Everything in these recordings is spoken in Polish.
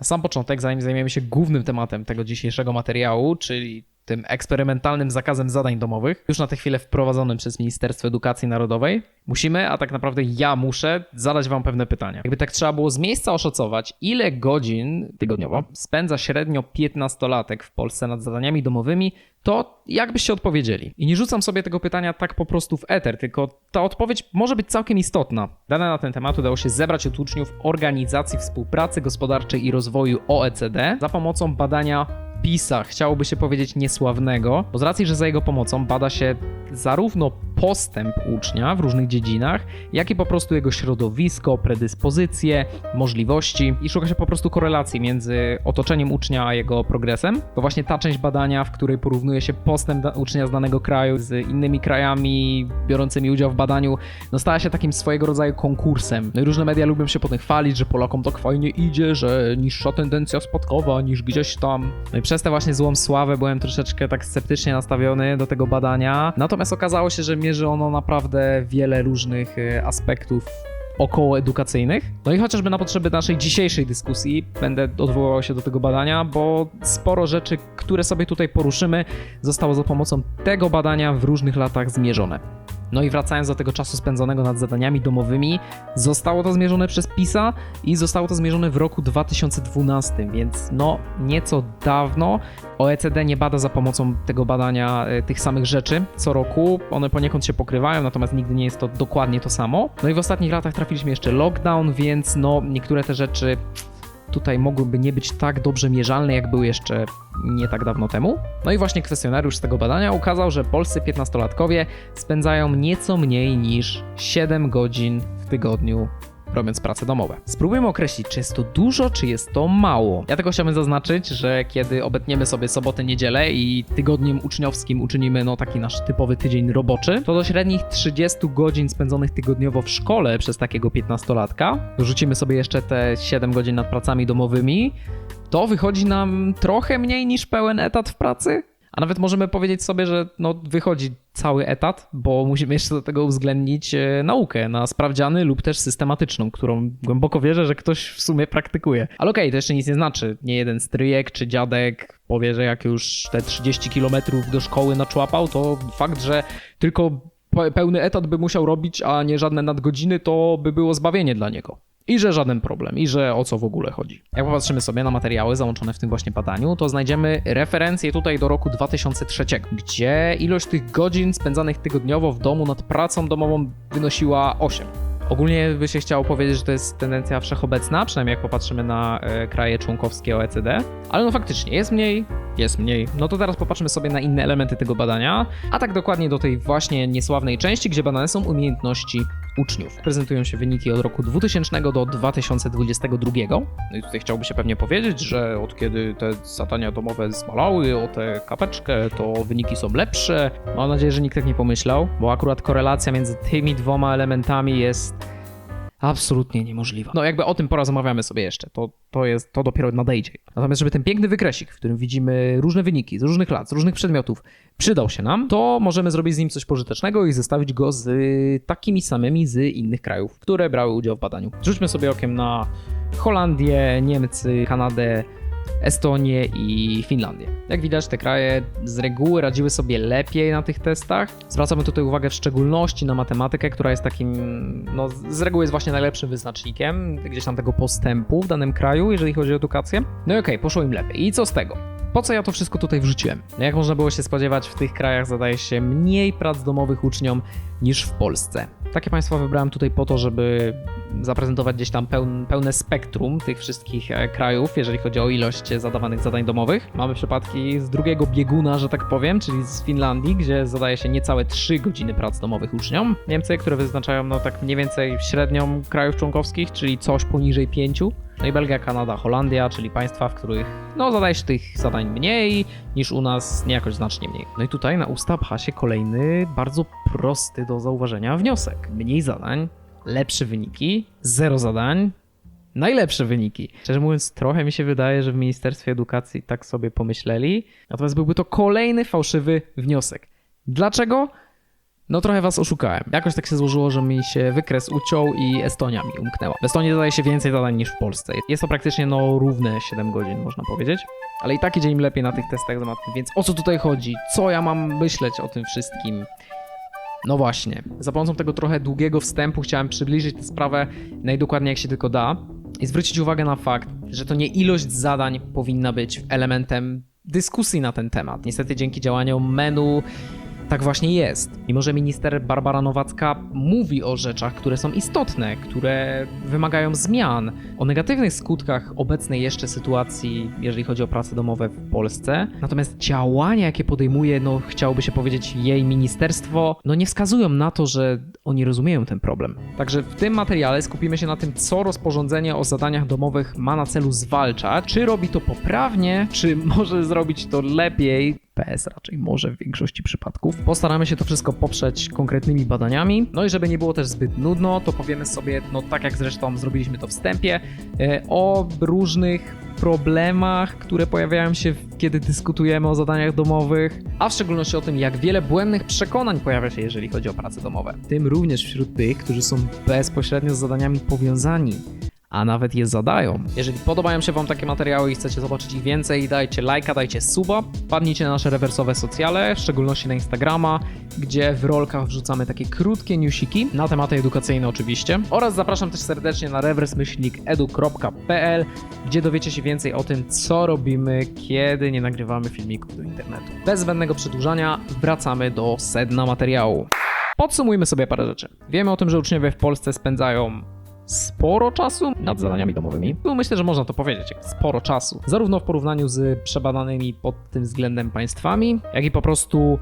Na sam początek, zanim zajmiemy się głównym tematem tego dzisiejszego materiału, czyli tym eksperymentalnym zakazem zadań domowych, już na tę chwilę wprowadzonym przez Ministerstwo Edukacji Narodowej, musimy, a tak naprawdę ja muszę, zadać Wam pewne pytania. Jakby tak trzeba było z miejsca oszacować, ile godzin tygodniowo spędza średnio 15-latek w Polsce nad zadaniami domowymi, to jak byście odpowiedzieli? I nie rzucam sobie tego pytania tak po prostu w eter, tylko ta odpowiedź może być całkiem istotna. Dane na ten temat udało się zebrać od uczniów Organizacji Współpracy Gospodarczej i Rozwoju OECD za pomocą badania PISA, chciałoby się powiedzieć niesławnego, bo z racji, że za jego pomocą bada się zarówno postęp ucznia w różnych dziedzinach, jak i po prostu jego środowisko, predyspozycje, możliwości i szuka się po prostu korelacji między otoczeniem ucznia a jego progresem. To właśnie ta część badania, w której porównuje się postęp ucznia z danego kraju z innymi krajami biorącymi udział w badaniu, no stała się takim swojego rodzaju konkursem. No i różne media lubią się potem chwalić, że Polakom tak fajnie idzie, że niższa tendencja spadkowa niż gdzieś tam. No i przez tę właśnie złą sławę byłem troszeczkę tak sceptycznie nastawiony do tego badania. Natomiast okazało się, że mierzy ono naprawdę wiele różnych e, aspektów około edukacyjnych. No i chociażby na potrzeby naszej dzisiejszej dyskusji będę odwoływał się do tego badania, bo sporo rzeczy, które sobie tutaj poruszymy, zostało za pomocą tego badania w różnych latach zmierzone. No i wracając do tego czasu spędzonego nad zadaniami domowymi, zostało to zmierzone przez PISA i zostało to zmierzone w roku 2012, więc no nieco dawno. OECD nie bada za pomocą tego badania e, tych samych rzeczy co roku. One poniekąd się pokrywają, natomiast nigdy nie jest to dokładnie to samo. No i w ostatnich latach trafiliśmy jeszcze lockdown, więc no niektóre te rzeczy tutaj mogłyby nie być tak dobrze mierzalne, jak były jeszcze nie tak dawno temu. No i właśnie kwestionariusz z tego badania ukazał, że polscy 15-latkowie spędzają nieco mniej niż 7 godzin w tygodniu robiąc prace domowe. Spróbujmy określić, czy jest to dużo, czy jest to mało. Ja tylko chciałbym zaznaczyć, że kiedy obetniemy sobie sobotę, niedzielę i tygodniem uczniowskim uczynimy no taki nasz typowy tydzień roboczy, to do średnich 30 godzin spędzonych tygodniowo w szkole przez takiego 15-latka, dorzucimy sobie jeszcze te 7 godzin nad pracami domowymi, to wychodzi nam trochę mniej niż pełen etat w pracy. A nawet możemy powiedzieć sobie, że no, wychodzi cały etat, bo musimy jeszcze do tego uwzględnić e, naukę na sprawdziany lub też systematyczną, którą głęboko wierzę, że ktoś w sumie praktykuje. Ale okej, to jeszcze nic nie znaczy. Nie jeden stryjek czy dziadek powie, że jak już te 30 km do szkoły naczłapał, to fakt, że tylko pe- pełny etat by musiał robić, a nie żadne nadgodziny, to by było zbawienie dla niego. I że żaden problem, i że o co w ogóle chodzi. Jak popatrzymy sobie na materiały załączone w tym właśnie badaniu, to znajdziemy referencję tutaj do roku 2003, gdzie ilość tych godzin spędzanych tygodniowo w domu nad pracą domową wynosiła 8. Ogólnie by się chciało powiedzieć, że to jest tendencja wszechobecna, przynajmniej jak popatrzymy na e, kraje członkowskie OECD, ale no faktycznie jest mniej, jest mniej. No to teraz popatrzmy sobie na inne elementy tego badania, a tak dokładnie do tej właśnie niesławnej części, gdzie badane są umiejętności uczniów. Prezentują się wyniki od roku 2000 do 2022. No i tutaj chciałoby się pewnie powiedzieć, że od kiedy te zadania domowe zmalały o tę kapeczkę, to wyniki są lepsze. Mam nadzieję, że nikt tak nie pomyślał, bo akurat korelacja między tymi dwoma elementami jest absolutnie niemożliwa. No jakby o tym porozmawiamy sobie jeszcze, to, to jest, to dopiero nadejdzie. Natomiast żeby ten piękny wykresik, w którym widzimy różne wyniki z różnych lat, z różnych przedmiotów, przydał się nam, to możemy zrobić z nim coś pożytecznego i zestawić go z takimi samymi z innych krajów, które brały udział w badaniu. Rzućmy sobie okiem na Holandię, Niemcy, Kanadę, Estonię i Finlandię. Jak widać, te kraje z reguły radziły sobie lepiej na tych testach. Zwracamy tutaj uwagę w szczególności na matematykę, która jest takim, no z reguły jest właśnie najlepszym wyznacznikiem gdzieś tam tego postępu w danym kraju, jeżeli chodzi o edukację. No i okej, poszło im lepiej. I co z tego? Po co ja to wszystko tutaj wrzuciłem? No jak można było się spodziewać, w tych krajach zadaje się mniej prac domowych uczniom niż w Polsce. Takie państwa wybrałem tutaj po to, żeby zaprezentować gdzieś tam pełn, pełne spektrum tych wszystkich e, krajów, jeżeli chodzi o ilość zadawanych zadań domowych. Mamy przypadki z drugiego bieguna, że tak powiem, czyli z Finlandii, gdzie zadaje się niecałe 3 godziny prac domowych uczniom. Niemcy, które wyznaczają no tak mniej więcej średnią krajów członkowskich, czyli coś poniżej 5. No i Belgia, Kanada, Holandia, czyli państwa, w których no zadaje się tych zadań mniej niż u nas, nie jakoś znacznie mniej. No i tutaj na usta pcha się kolejny bardzo prosty do zauważenia wniosek. Mniej zadań, lepsze wyniki, zero zadań, najlepsze wyniki. Szczerze mówiąc, trochę mi się wydaje, że w Ministerstwie Edukacji tak sobie pomyśleli, natomiast byłby to kolejny fałszywy wniosek. Dlaczego? No trochę was oszukałem. Jakoś tak się złożyło, że mi się wykres uciął i Estonia mi umknęła. W Estonii zadaje się więcej zadań niż w Polsce. Jest to praktycznie no równe 7 godzin, można powiedzieć. Ale i tak idzie im lepiej na tych testach zamatnych, więc o co tutaj chodzi? Co ja mam myśleć o tym wszystkim? No właśnie, za pomocą tego trochę długiego wstępu chciałem przybliżyć tę sprawę najdokładniej jak się tylko da i zwrócić uwagę na fakt, że to nie ilość zadań powinna być elementem dyskusji na ten temat. Niestety dzięki działaniom menu tak właśnie jest. Mimo, że minister Barbara Nowacka mówi o rzeczach, które są istotne, które wymagają zmian, o negatywnych skutkach obecnej jeszcze sytuacji, jeżeli chodzi o prace domowe w Polsce. Natomiast działania, jakie podejmuje, no chciałoby się powiedzieć, jej ministerstwo, no nie wskazują na to, że oni rozumieją ten problem. Także w tym materiale skupimy się na tym, co rozporządzenie o zadaniach domowych ma na celu zwalczać, czy robi to poprawnie, czy może zrobić to lepiej, PS raczej może w większości przypadków. Postaramy się to wszystko poprzeć konkretnymi badaniami. No i żeby nie było też zbyt nudno, to powiemy sobie, no tak jak zresztą zrobiliśmy to wstępie, e, o różnych problemach, które pojawiają się, kiedy dyskutujemy o zadaniach domowych, a w szczególności o tym, jak wiele błędnych przekonań pojawia się, jeżeli chodzi o prace domowe. Tym również wśród tych, którzy są bezpośrednio z zadaniami powiązani a nawet je zadają. Jeżeli podobają się Wam takie materiały i chcecie zobaczyć ich więcej, dajcie lajka, dajcie suba, padnijcie na nasze rewersowe socjale, w szczególności na Instagrama, gdzie w rolkach wrzucamy takie krótkie newsiki na tematy edukacyjne oczywiście. Oraz zapraszam też serdecznie na reversmyślnikedu.pl, gdzie dowiecie się więcej o tym, co robimy, kiedy nie nagrywamy filmików do internetu. Bez zbędnego przedłużania wracamy do sedna materiału. Podsumujmy sobie parę rzeczy. Wiemy o tym, że uczniowie w Polsce spędzają sporo czasu nad zadaniami domowymi. No myślę, że można to powiedzieć, sporo czasu. Zarówno w porównaniu z przebadanymi pod tym względem państwami, jak i po prostu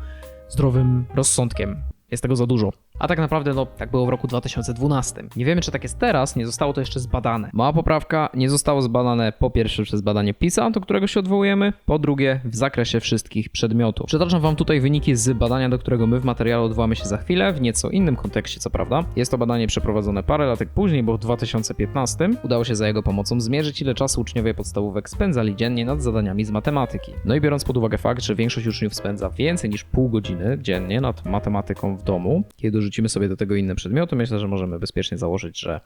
zdrowym rozsądkiem. Jest tego za dużo. A tak naprawdę, no, tak było w roku 2012. Nie wiemy, czy tak jest teraz, nie zostało to jeszcze zbadane. Mała poprawka, nie zostało zbadane po pierwsze przez badanie PISA, do którego się odwołujemy, po drugie w zakresie wszystkich przedmiotów. Przytaczam Wam tutaj wyniki z badania, do którego my w materiale odwołamy się za chwilę, w nieco innym kontekście, co prawda. Jest to badanie przeprowadzone parę lat później, bo w 2015 udało się za jego pomocą zmierzyć, ile czasu uczniowie podstawówek spędzali dziennie nad zadaniami z matematyki. No i biorąc pod uwagę fakt, że większość uczniów spędza więcej niż pół godziny dziennie nad matematyką w domu, kiedy dorzucimy sobie do tego inne przedmioty, myślę, że możemy bezpiecznie założyć, że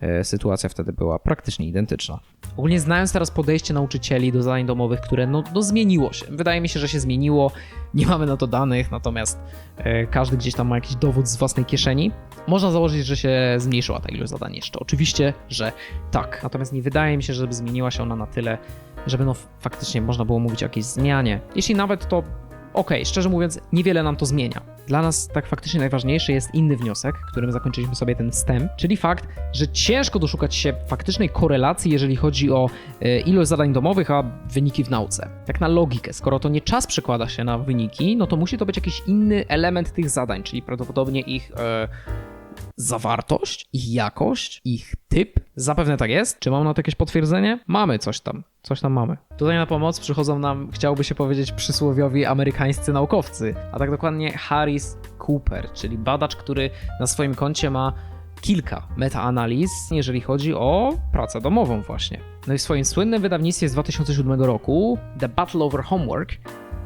e, sytuacja wtedy była praktycznie identyczna. Ogólnie znając teraz podejście nauczycieli do zadań domowych, które no, no zmieniło się. Wydaje mi się, że się zmieniło, nie mamy na to danych, natomiast e, każdy gdzieś tam ma jakiś dowód z własnej kieszeni. Można założyć, że się zmniejszyła ta ilość zadań jeszcze. Oczywiście, że tak. Natomiast nie wydaje mi się, żeby zmieniła się ona na tyle, żeby no faktycznie można było mówić o jakiejś zmianie. Jeśli nawet to okej, szczerze mówiąc, niewiele nam to zmienia. Dla nas tak faktycznie najważniejszy jest inny wniosek, którym zakończyliśmy sobie ten wstęp, czyli fakt, że ciężko doszukać się faktycznej korelacji, jeżeli chodzi o e, ilość zadań domowych, a wyniki w nauce. Tak na logikę, skoro to nie czas przekłada się na wyniki, no to musi to być jakiś inny element tych zadań, czyli prawdopodobnie ich e, zawartość, ich jakość, ich typ. Zapewne tak jest. Czy mam na to jakieś potwierdzenie? Mamy coś tam. Coś tam mamy. Tutaj na pomoc przychodzą nam, chciałoby się powiedzieć, przysłowiowi amerykańscy naukowcy, a tak dokładnie Harris Cooper, czyli badacz, który na swoim koncie ma kilka metaanaliz, jeżeli chodzi o pracę domową właśnie. No i w swoim słynnym wydawnictwie z 2007 roku, The Battle Over Homework,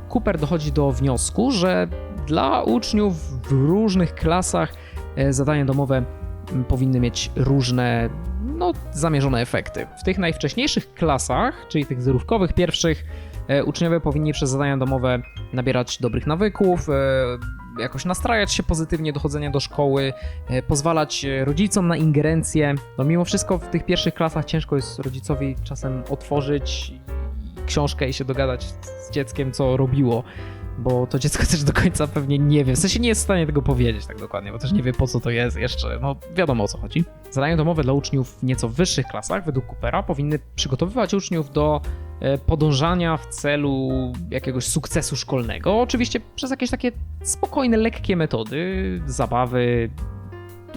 Cooper dochodzi do wniosku, że dla uczniów w różnych klasach zadania domowe powinny mieć różne, no, zamierzone efekty. W tych najwcześniejszych klasach, czyli tych zerówkowych, pierwszych, e, uczniowie powinni przez zadania domowe nabierać dobrych nawyków, e, jakoś nastrajać się pozytywnie do chodzenia do szkoły, e, pozwalać e, rodzicom na ingerencję. No mimo wszystko w tych pierwszych klasach ciężko jest rodzicowi czasem otworzyć książkę i się dogadać z dzieckiem, co robiło bo to dziecko też do końca pewnie nie wie. W sensie nie jest w stanie tego powiedzieć tak dokładnie, bo też nie wie po co to jest jeszcze. No wiadomo o co chodzi. Zadania domowe dla uczniów w nieco wyższych klasach, według Coopera, powinny przygotowywać uczniów do e, podążania w celu jakiegoś sukcesu szkolnego. Oczywiście przez jakieś takie spokojne, lekkie metody, zabawy,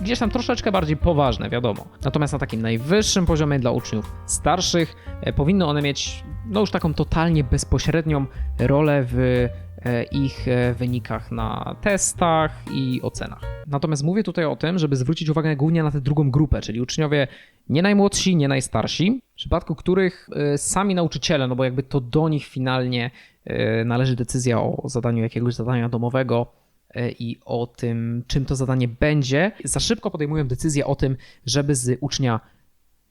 gdzieś tam troszeczkę bardziej poważne, wiadomo. Natomiast na takim najwyższym poziomie dla uczniów starszych e, powinny one mieć no już taką totalnie bezpośrednią rolę w e, ich e, wynikach na testach i ocenach. Natomiast mówię tutaj o tym, żeby zwrócić uwagę głównie na tę drugą grupę, czyli uczniowie nie najmłodsi, nie najstarsi, w przypadku których sami nauczyciele, no bo jakby to do nich finalnie należy decyzja o zadaniu jakiegoś zadania domowego, i o tym, czym to zadanie będzie, za szybko podejmują decyzję o tym, żeby z ucznia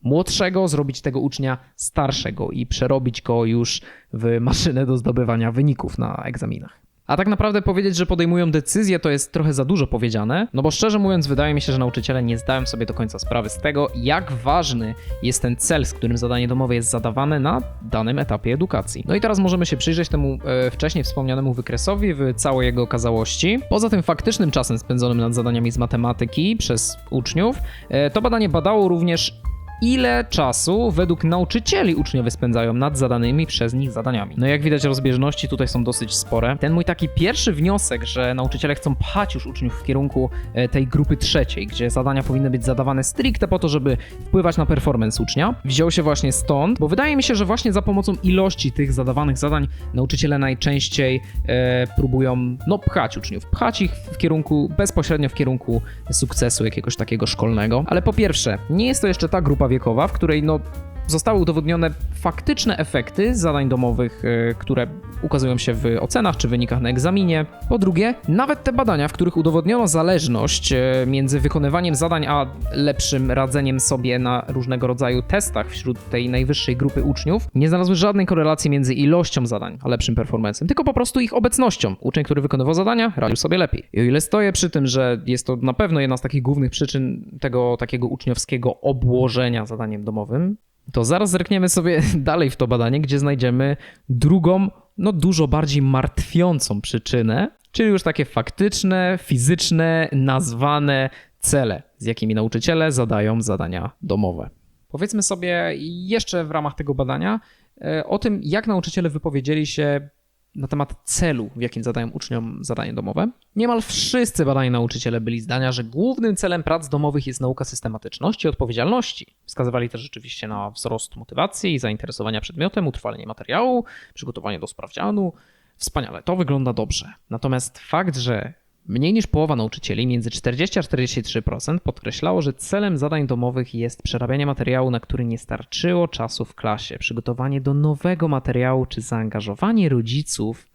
młodszego zrobić tego ucznia starszego i przerobić go już w maszynę do zdobywania wyników na egzaminach. A tak naprawdę powiedzieć, że podejmują decyzję, to jest trochę za dużo powiedziane, no bo szczerze mówiąc, wydaje mi się, że nauczyciele nie zdają sobie do końca sprawy z tego, jak ważny jest ten cel, z którym zadanie domowe jest zadawane na danym etapie edukacji. No i teraz możemy się przyjrzeć temu e, wcześniej wspomnianemu wykresowi w całej jego okazałości. Poza tym faktycznym czasem spędzonym nad zadaniami z matematyki przez uczniów, e, to badanie badało również ile czasu według nauczycieli uczniowie spędzają nad zadanymi przez nich zadaniami. No jak widać rozbieżności tutaj są dosyć spore. Ten mój taki pierwszy wniosek, że nauczyciele chcą pchać już uczniów w kierunku e, tej grupy trzeciej, gdzie zadania powinny być zadawane stricte po to, żeby wpływać na performance ucznia, wziął się właśnie stąd, bo wydaje mi się, że właśnie za pomocą ilości tych zadawanych zadań nauczyciele najczęściej e, próbują no pchać uczniów, pchać ich w kierunku, bezpośrednio w kierunku sukcesu jakiegoś takiego szkolnego. Ale po pierwsze, nie jest to jeszcze ta grupa wiekowa, w której no, zostały udowodnione faktyczne efekty zadań domowych, e, które ukazują się w ocenach czy wynikach na egzaminie. Po drugie, nawet te badania, w których udowodniono zależność e, między wykonywaniem zadań a lepszym radzeniem sobie na różnego rodzaju testach wśród tej najwyższej grupy uczniów, nie znalazły żadnej korelacji między ilością zadań a lepszym performancem, tylko po prostu ich obecnością. Uczeń, który wykonywał zadania, radził sobie lepiej. I o ile stoję przy tym, że jest to na pewno jedna z takich głównych przyczyn tego takiego uczniowskiego obłożenia zadaniem domowym, to zaraz zerkniemy sobie dalej w to badanie, gdzie znajdziemy drugą, no dużo bardziej martwiącą przyczynę, czyli już takie faktyczne, fizyczne, nazwane cele, z jakimi nauczyciele zadają zadania domowe. Powiedzmy sobie jeszcze w ramach tego badania e, o tym, jak nauczyciele wypowiedzieli się na temat celu, w jakim zadają uczniom zadanie domowe. Niemal wszyscy badani nauczyciele byli zdania, że głównym celem prac domowych jest nauka systematyczności i odpowiedzialności. Wskazywali też rzeczywiście na wzrost motywacji i zainteresowania przedmiotem, utrwalenie materiału, przygotowanie do sprawdzianu. Wspaniale, to wygląda dobrze. Natomiast fakt, że Mniej niż połowa nauczycieli, między 40 a 43%, podkreślało, że celem zadań domowych jest przerabianie materiału, na który nie starczyło czasu w klasie, przygotowanie do nowego materiału czy zaangażowanie rodziców.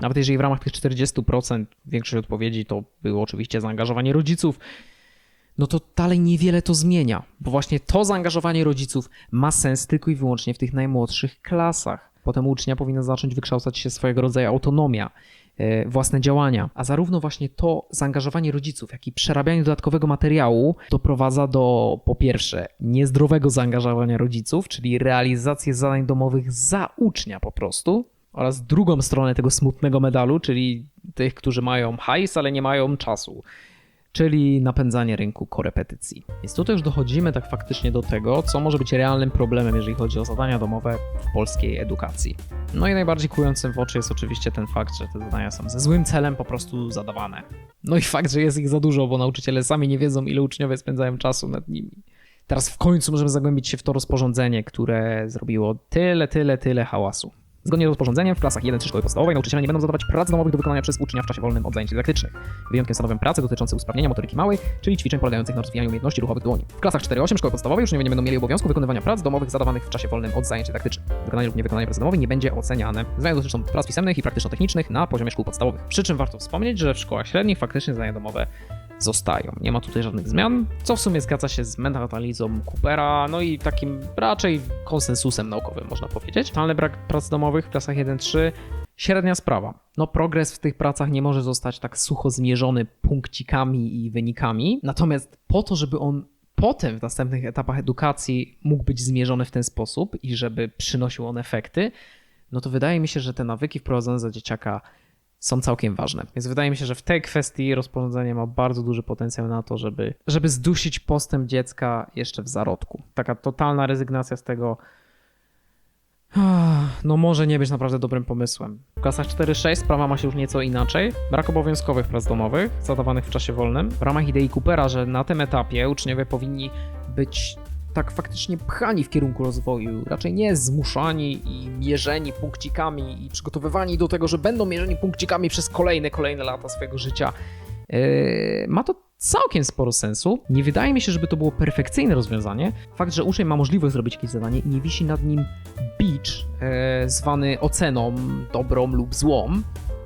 Nawet jeżeli w ramach tych 40% większość odpowiedzi to było oczywiście zaangażowanie rodziców, no to dalej niewiele to zmienia, bo właśnie to zaangażowanie rodziców ma sens tylko i wyłącznie w tych najmłodszych klasach. Potem ucznia powinna zacząć wykształcać się swojego rodzaju autonomia własne działania. A zarówno właśnie to zaangażowanie rodziców, jak i przerabianie dodatkowego materiału doprowadza do po pierwsze niezdrowego zaangażowania rodziców, czyli realizację zadań domowych za ucznia po prostu, oraz drugą stronę tego smutnego medalu, czyli tych, którzy mają hajs, ale nie mają czasu czyli napędzanie rynku korepetycji. Więc tutaj już dochodzimy tak faktycznie do tego, co może być realnym problemem, jeżeli chodzi o zadania domowe w polskiej edukacji. No i najbardziej kującym w oczy jest oczywiście ten fakt, że te zadania są ze złym celem po prostu zadawane. No i fakt, że jest ich za dużo, bo nauczyciele sami nie wiedzą, ile uczniowie spędzają czasu nad nimi. Teraz w końcu możemy zagłębić się w to rozporządzenie, które zrobiło tyle, tyle, tyle hałasu. Zgodnie z rozporządzeniem w klasach 1-3 szkoły podstawowej nauczyciele nie będą zadawać prac domowych do wykonania przez ucznia w czasie wolnym od zajęć dydaktycznych. Wyjątkiem stanowią prace dotyczące usprawnienia motoryki małej, czyli ćwiczeń polegających na rozwijaniu umiejętności ruchowych dłoni. W klasach 4-8 szkoły podstawowej uczniowie nie będą mieli obowiązku wykonywania prac domowych zadawanych w czasie wolnym od zajęć dydaktycznych. Wykonanie lub niewykonanie pracy domowej nie będzie oceniane. Zmiany dotyczą prac pisemnych i praktyczno-technicznych na poziomie szkół podstawowych. Przy czym warto wspomnieć, że w szkołach średnich faktycznie zadania domowe zostają. Nie ma tutaj żadnych zmian, co w sumie zgadza się z mentalizą Coopera, no i takim raczej konsensusem naukowym, można powiedzieć. Totalny brak prac domowych w klasach 1-3 średnia sprawa. No progres w tych pracach nie może zostać tak sucho zmierzony punkcikami i wynikami, natomiast po to, żeby on potem w następnych etapach edukacji mógł być zmierzony w ten sposób i żeby przynosił on efekty, no to wydaje mi się, że te nawyki wprowadzone za dzieciaka są całkiem ważne. Więc wydaje mi się, że w tej kwestii rozporządzenie ma bardzo duży potencjał na to, żeby, żeby zdusić postęp dziecka jeszcze w zarodku. Taka totalna rezygnacja z tego no może nie być naprawdę dobrym pomysłem. W klasach 4-6 sprawa ma się już nieco inaczej. Brak obowiązkowych prac domowych, zadawanych w czasie wolnym. W ramach idei Coopera, że na tym etapie uczniowie powinni być tak faktycznie pchani w kierunku rozwoju, raczej nie zmuszani i mierzeni punkcikami i przygotowywani do tego, że będą mierzeni punkcikami przez kolejne, kolejne lata swojego życia. Yy, ma to całkiem sporo sensu. Nie wydaje mi się, żeby to było perfekcyjne rozwiązanie. Fakt, że uczeń ma możliwość zrobić jakieś zadanie i nie wisi nad nim bicz yy, zwany oceną dobrą lub złą,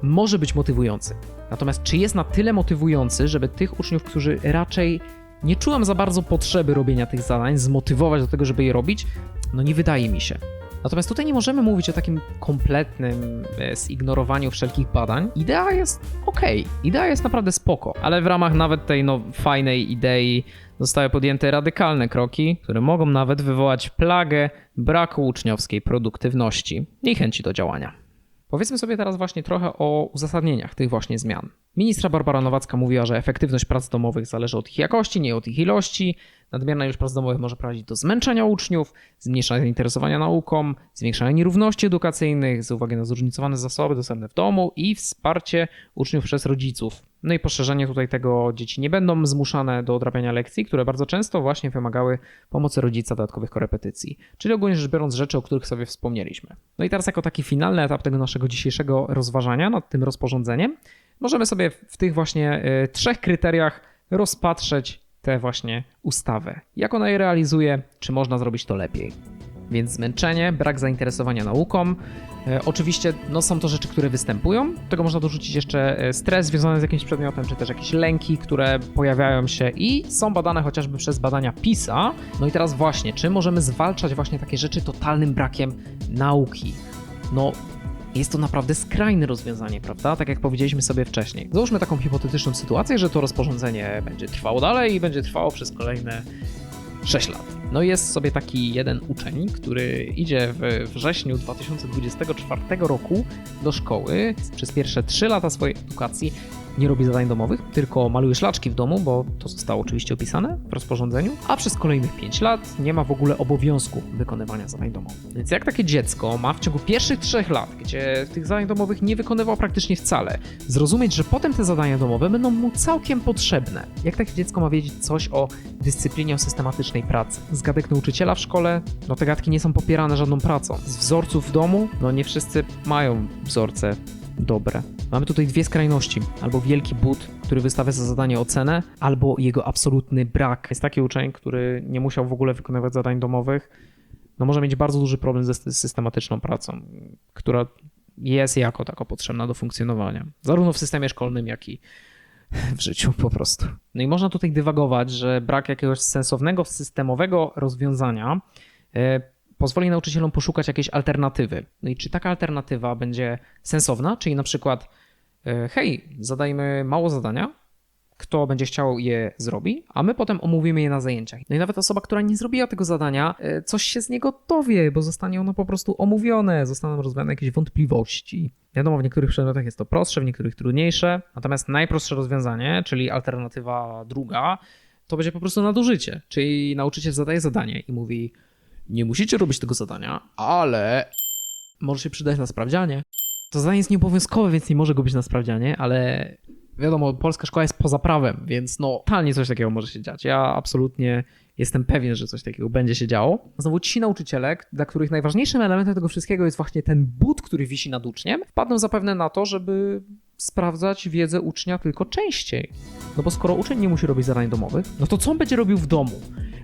może być motywujący. Natomiast czy jest na tyle motywujący, żeby tych uczniów, którzy raczej nie czułem za bardzo potrzeby robienia tych zadań, zmotywować do tego, żeby je robić? No nie wydaje mi się. Natomiast tutaj nie możemy mówić o takim kompletnym e, zignorowaniu wszelkich badań. Idea jest ok, idea jest naprawdę spoko, ale w ramach nawet tej no, fajnej idei zostały podjęte radykalne kroki, które mogą nawet wywołać plagę braku uczniowskiej produktywności i chęci do działania. Powiedzmy sobie teraz właśnie trochę o uzasadnieniach tych właśnie zmian. Ministra Barbara Nowacka mówiła, że efektywność prac domowych zależy od ich jakości, nie od ich ilości. Nadmierna ilość prac domowych może prowadzić do zmęczenia uczniów, zmniejszania zainteresowania nauką, zwiększania nierówności edukacyjnych z uwagi na zróżnicowane zasoby dostępne w domu i wsparcie uczniów przez rodziców. No i poszerzenie tutaj tego dzieci nie będą zmuszane do odrabiania lekcji, które bardzo często właśnie wymagały pomocy rodzica dodatkowych korepetycji. Czyli ogólnie rzecz biorąc rzeczy, o których sobie wspomnieliśmy. No i teraz jako taki finalny etap tego naszego dzisiejszego rozważania nad tym rozporządzeniem, możemy sobie w tych właśnie y, trzech kryteriach rozpatrzeć tę właśnie ustawę. Jak ona je realizuje, czy można zrobić to lepiej. Więc zmęczenie, brak zainteresowania nauką. E, oczywiście no, są to rzeczy, które występują. Do tego można dorzucić jeszcze e, stres związany z jakimś przedmiotem, czy też jakieś lęki, które pojawiają się i są badane chociażby przez badania PISA. No i teraz właśnie, czy możemy zwalczać właśnie takie rzeczy totalnym brakiem nauki? No, jest to naprawdę skrajne rozwiązanie, prawda? Tak jak powiedzieliśmy sobie wcześniej. Załóżmy taką hipotetyczną sytuację, że to rozporządzenie będzie trwało dalej i będzie trwało przez kolejne 6 lat. No jest sobie taki jeden uczeń, który idzie w wrześniu 2024 roku do szkoły. Przez pierwsze 3 lata swojej edukacji nie robi zadań domowych, tylko maluje szlaczki w domu, bo to zostało oczywiście opisane w rozporządzeniu, a przez kolejnych 5 lat nie ma w ogóle obowiązku wykonywania zadań domowych. Więc jak takie dziecko ma w ciągu pierwszych 3 lat, gdzie tych zadań domowych nie wykonywał praktycznie wcale, zrozumieć, że potem te zadania domowe będą mu całkiem potrzebne. Jak takie dziecko ma wiedzieć coś o dyscyplinie, o systematycznej pracy? Z gadek nauczyciela w szkole, no te gadki nie są popierane żadną pracą. Z wzorców w domu, no nie wszyscy mają wzorce dobre. Mamy tutaj dwie skrajności. Albo wielki but, który wystawia za zadanie ocenę, albo jego absolutny brak. Jest taki uczeń, który nie musiał w ogóle wykonywać zadań domowych, no może mieć bardzo duży problem ze systematyczną pracą, która jest jako tako potrzebna do funkcjonowania. Zarówno w systemie szkolnym, jak i w życiu po prostu. No i można tutaj dywagować, że brak jakiegoś sensownego, systemowego rozwiązania e, pozwoli nauczycielom poszukać jakiejś alternatywy. No i czy taka alternatywa będzie sensowna, czyli na przykład, e, hej, zadajmy mało zadania, kto będzie chciał je zrobi, a my potem omówimy je na zajęciach. No i nawet osoba, która nie zrobiła tego zadania, e, coś się z niego dowie, bo zostanie ono po prostu omówione, zostaną rozwiane jakieś wątpliwości. Wiadomo, w niektórych przedmiotach jest to prostsze, w niektórych trudniejsze, natomiast najprostsze rozwiązanie, czyli alternatywa druga, to będzie po prostu nadużycie. Czyli nauczyciel zadaje zadanie i mówi, nie musicie robić tego zadania, ale może się przydać na sprawdzianie. To zadanie jest nieobowiązkowe, więc nie może go być na sprawdzianie, ale wiadomo, polska szkoła jest poza prawem, więc no, totalnie coś takiego może się dziać. Ja absolutnie jestem pewien, że coś takiego będzie się działo. Znowu ci nauczyciele, dla których najważniejszym elementem tego wszystkiego jest właśnie ten but, który wisi nad uczniem, wpadną zapewne na to, żeby sprawdzać wiedzę ucznia tylko częściej. No bo skoro uczeń nie musi robić zadań domowych, no to co on będzie robił w domu?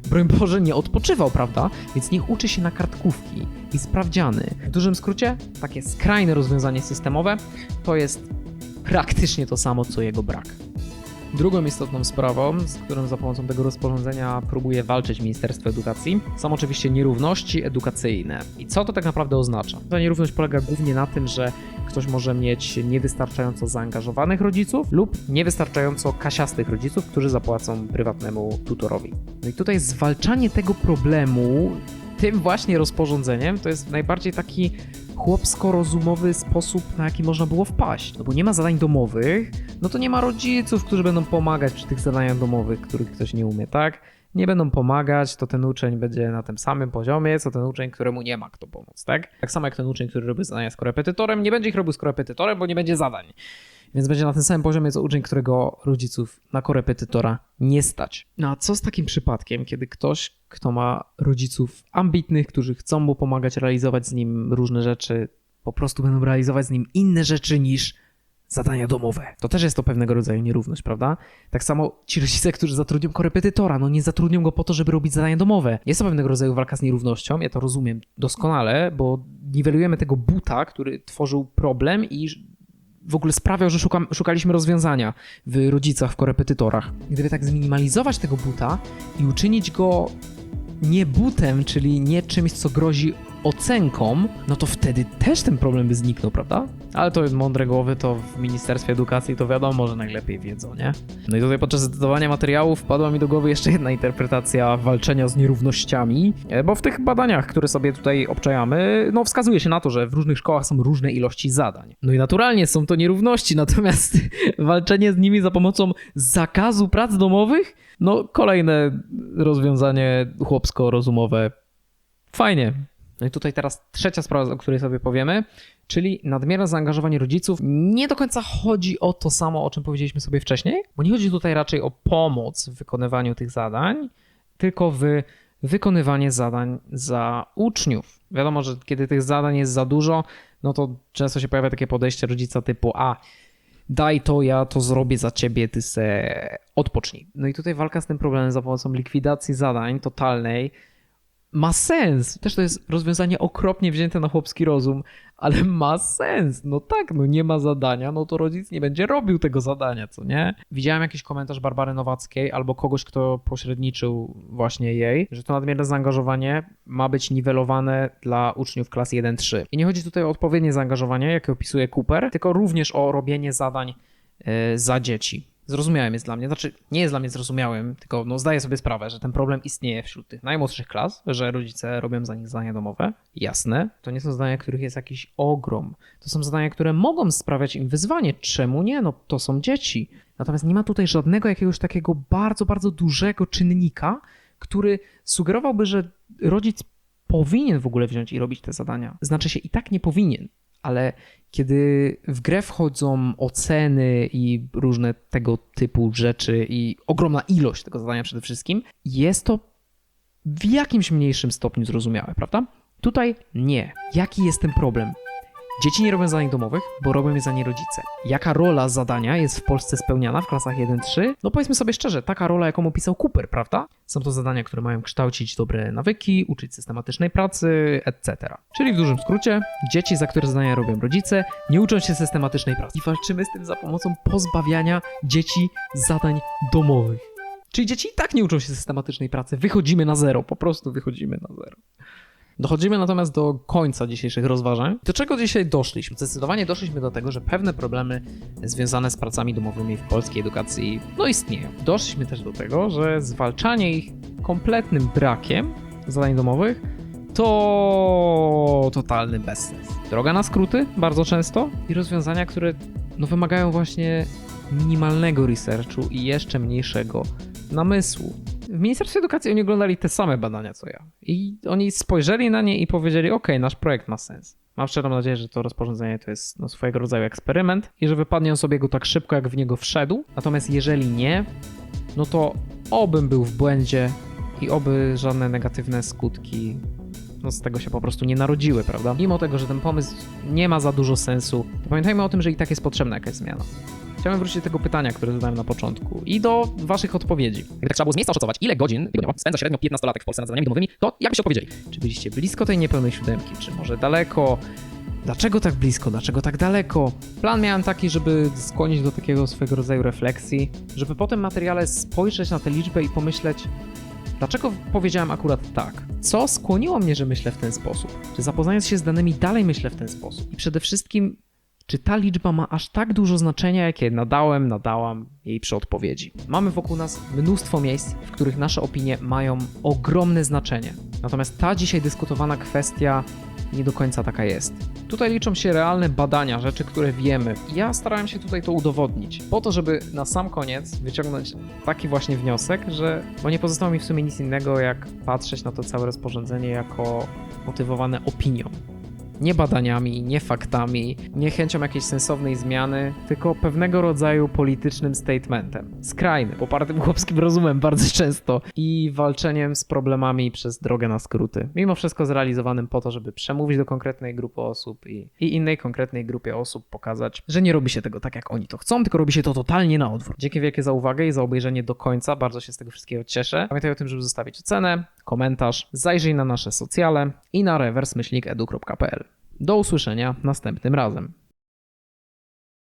Broń Boże, nie odpoczywał, prawda? Więc niech uczy się na kartkówki i sprawdziany. W dużym skrócie, takie skrajne rozwiązanie systemowe to jest praktycznie to samo, co jego brak. Drugą istotną sprawą, z którą za pomocą tego rozporządzenia próbuje walczyć Ministerstwo Edukacji, są oczywiście nierówności edukacyjne. I co to tak naprawdę oznacza? Ta nierówność polega głównie na tym, że ktoś może mieć niewystarczająco zaangażowanych rodziców lub niewystarczająco kasiastych rodziców, którzy zapłacą prywatnemu tutorowi. No i tutaj zwalczanie tego problemu tym właśnie rozporządzeniem to jest najbardziej taki chłopsko-rozumowy sposób, na jaki można było wpaść. No bo nie ma zadań domowych, no to nie ma rodziców, którzy będą pomagać przy tych zadaniach domowych, których ktoś nie umie, tak? Nie będą pomagać, to ten uczeń będzie na tym samym poziomie, co ten uczeń, któremu nie ma kto pomóc, tak? Tak samo jak ten uczeń, który robi zadania z korepetytorem, nie będzie ich robił z korepetytorem, bo nie będzie zadań więc będzie na tym samym poziomie co uczeń, którego rodziców na korepetytora nie stać. No a co z takim przypadkiem, kiedy ktoś, kto ma rodziców ambitnych, którzy chcą mu pomagać realizować z nim różne rzeczy, po prostu będą realizować z nim inne rzeczy niż zadania domowe. To też jest to pewnego rodzaju nierówność, prawda? Tak samo ci rodzice, którzy zatrudnią korepetytora, no nie zatrudnią go po to, żeby robić zadania domowe. Jest to pewnego rodzaju walka z nierównością, ja to rozumiem doskonale, bo niwelujemy tego buta, który tworzył problem i w ogóle sprawiał, że szukaliśmy rozwiązania w rodzicach, w korepetytorach. Gdyby tak zminimalizować tego buta i uczynić go nie butem, czyli nie czymś, co grozi ocenką, no to wtedy też ten problem by zniknął, prawda? Ale to mądre głowy to w Ministerstwie Edukacji to wiadomo, że najlepiej wiedzą, nie? No i tutaj podczas edytowania materiału wpadła mi do głowy jeszcze jedna interpretacja walczenia z nierównościami, e, bo w tych badaniach, które sobie tutaj obczajamy, no wskazuje się na to, że w różnych szkołach są różne ilości zadań. No i naturalnie są to nierówności, natomiast walczenie z nimi za pomocą zakazu prac domowych, no kolejne rozwiązanie chłopsko-rozumowe. Fajnie, no i tutaj teraz trzecia sprawa, o której sobie powiemy, czyli nadmierne zaangażowanie rodziców. Nie do końca chodzi o to samo, o czym powiedzieliśmy sobie wcześniej, bo nie chodzi tutaj raczej o pomoc w wykonywaniu tych zadań, tylko w wykonywanie zadań za uczniów. Wiadomo, że kiedy tych zadań jest za dużo, no to często się pojawia takie podejście rodzica typu a daj to, ja to zrobię za ciebie, ty se odpocznij. No i tutaj walka z tym problemem za pomocą likwidacji zadań totalnej ma sens. Też to jest rozwiązanie okropnie wzięte na chłopski rozum, ale ma sens. No tak, no nie ma zadania, no to rodzic nie będzie robił tego zadania, co nie? Widziałem jakiś komentarz Barbary Nowackiej albo kogoś, kto pośredniczył właśnie jej, że to nadmierne zaangażowanie ma być niwelowane dla uczniów klas 1-3. I nie chodzi tutaj o odpowiednie zaangażowanie, jakie opisuje Cooper, tylko również o robienie zadań yy, za dzieci zrozumiałym jest dla mnie. Znaczy, nie jest dla mnie zrozumiałym, tylko no, zdaję sobie sprawę, że ten problem istnieje wśród tych najmłodszych klas, że rodzice robią za nich zadania domowe. Jasne, to nie są zadania, których jest jakiś ogrom. To są zadania, które mogą sprawiać im wyzwanie. Czemu nie? No to są dzieci. Natomiast nie ma tutaj żadnego jakiegoś takiego bardzo, bardzo dużego czynnika, który sugerowałby, że rodzic powinien w ogóle wziąć i robić te zadania. Znaczy się i tak nie powinien, ale kiedy w grę wchodzą oceny i różne tego typu rzeczy i ogromna ilość tego zadania przede wszystkim, jest to w jakimś mniejszym stopniu zrozumiałe, prawda? Tutaj nie. Jaki jest ten problem? Dzieci nie robią zadań domowych, bo robią je za nie rodzice. Jaka rola zadania jest w Polsce spełniana w klasach 1-3? No powiedzmy sobie szczerze, taka rola, jaką opisał Cooper, prawda? Są to zadania, które mają kształcić dobre nawyki, uczyć systematycznej pracy, etc. Czyli w dużym skrócie, dzieci, za które zadania robią rodzice, nie uczą się systematycznej pracy. I walczymy z tym za pomocą pozbawiania dzieci zadań domowych. Czyli dzieci i tak nie uczą się systematycznej pracy. Wychodzimy na zero, po prostu wychodzimy na zero. Dochodzimy natomiast do końca dzisiejszych rozważań. Do czego dzisiaj doszliśmy? Zdecydowanie doszliśmy do tego, że pewne problemy związane z pracami domowymi w polskiej edukacji no istnieją. Doszliśmy też do tego, że zwalczanie ich kompletnym brakiem zadań domowych to totalny bezsens. Droga na skróty bardzo często i rozwiązania, które no, wymagają właśnie minimalnego researchu i jeszcze mniejszego namysłu. W Ministerstwie Edukacji oni oglądali te same badania co ja. I oni spojrzeli na nie i powiedzieli: OK, nasz projekt ma sens. Mam szczerą nadzieję, że to rozporządzenie to jest no, swojego rodzaju eksperyment i że wypadnie on sobie go tak szybko, jak w niego wszedł. Natomiast jeżeli nie, no to obym był w błędzie i oby żadne negatywne skutki no, z tego się po prostu nie narodziły, prawda? Mimo tego, że ten pomysł nie ma za dużo sensu, pamiętajmy o tym, że i tak jest potrzebna jakaś zmiana. Chciałem wrócić do tego pytania, które zadałem na początku i do waszych odpowiedzi. Gdyby tak trzeba było z miejsca oszacować, ile godzin tygodniowo spędza średnio 15-latek w Polsce nad zadaniami domowymi, to jak byście odpowiedzieli? Czy byliście blisko tej niepełnej siódemki, czy może daleko? Dlaczego tak blisko? Dlaczego tak daleko? Plan miałem taki, żeby skłonić do takiego swojego rodzaju refleksji, żeby po tym materiale spojrzeć na tę liczbę i pomyśleć, Dlaczego powiedziałem akurat tak? Co skłoniło mnie, że myślę w ten sposób? Czy zapoznając się z danymi dalej myślę w ten sposób? I przede wszystkim, czy ta liczba ma aż tak dużo znaczenia, jakie nadałem, nadałam jej przy odpowiedzi? Mamy wokół nas mnóstwo miejsc, w których nasze opinie mają ogromne znaczenie. Natomiast ta dzisiaj dyskutowana kwestia nie do końca taka jest. Tutaj liczą się realne badania, rzeczy, które wiemy. Ja starałem się tutaj to udowodnić, po to, żeby na sam koniec wyciągnąć taki właśnie wniosek, że bo nie pozostało mi w sumie nic innego, jak patrzeć na to całe rozporządzenie jako motywowane opinią. Nie badaniami, nie faktami, nie chęcią jakiejś sensownej zmiany, tylko pewnego rodzaju politycznym statementem. Skrajnym, popartym chłopskim rozumem bardzo często i walczeniem z problemami przez drogę na skróty. Mimo wszystko zrealizowanym po to, żeby przemówić do konkretnej grupy osób i, i innej konkretnej grupie osób pokazać, że nie robi się tego tak, jak oni to chcą, tylko robi się to totalnie na odwrót. Dzięki wielkie za uwagę i za obejrzenie do końca. Bardzo się z tego wszystkiego cieszę. Pamiętaj o tym, żeby zostawić ocenę, komentarz, zajrzyj na nasze socjale i na rewersmyślnikedu.pl. Do usłyszenia następnym razem.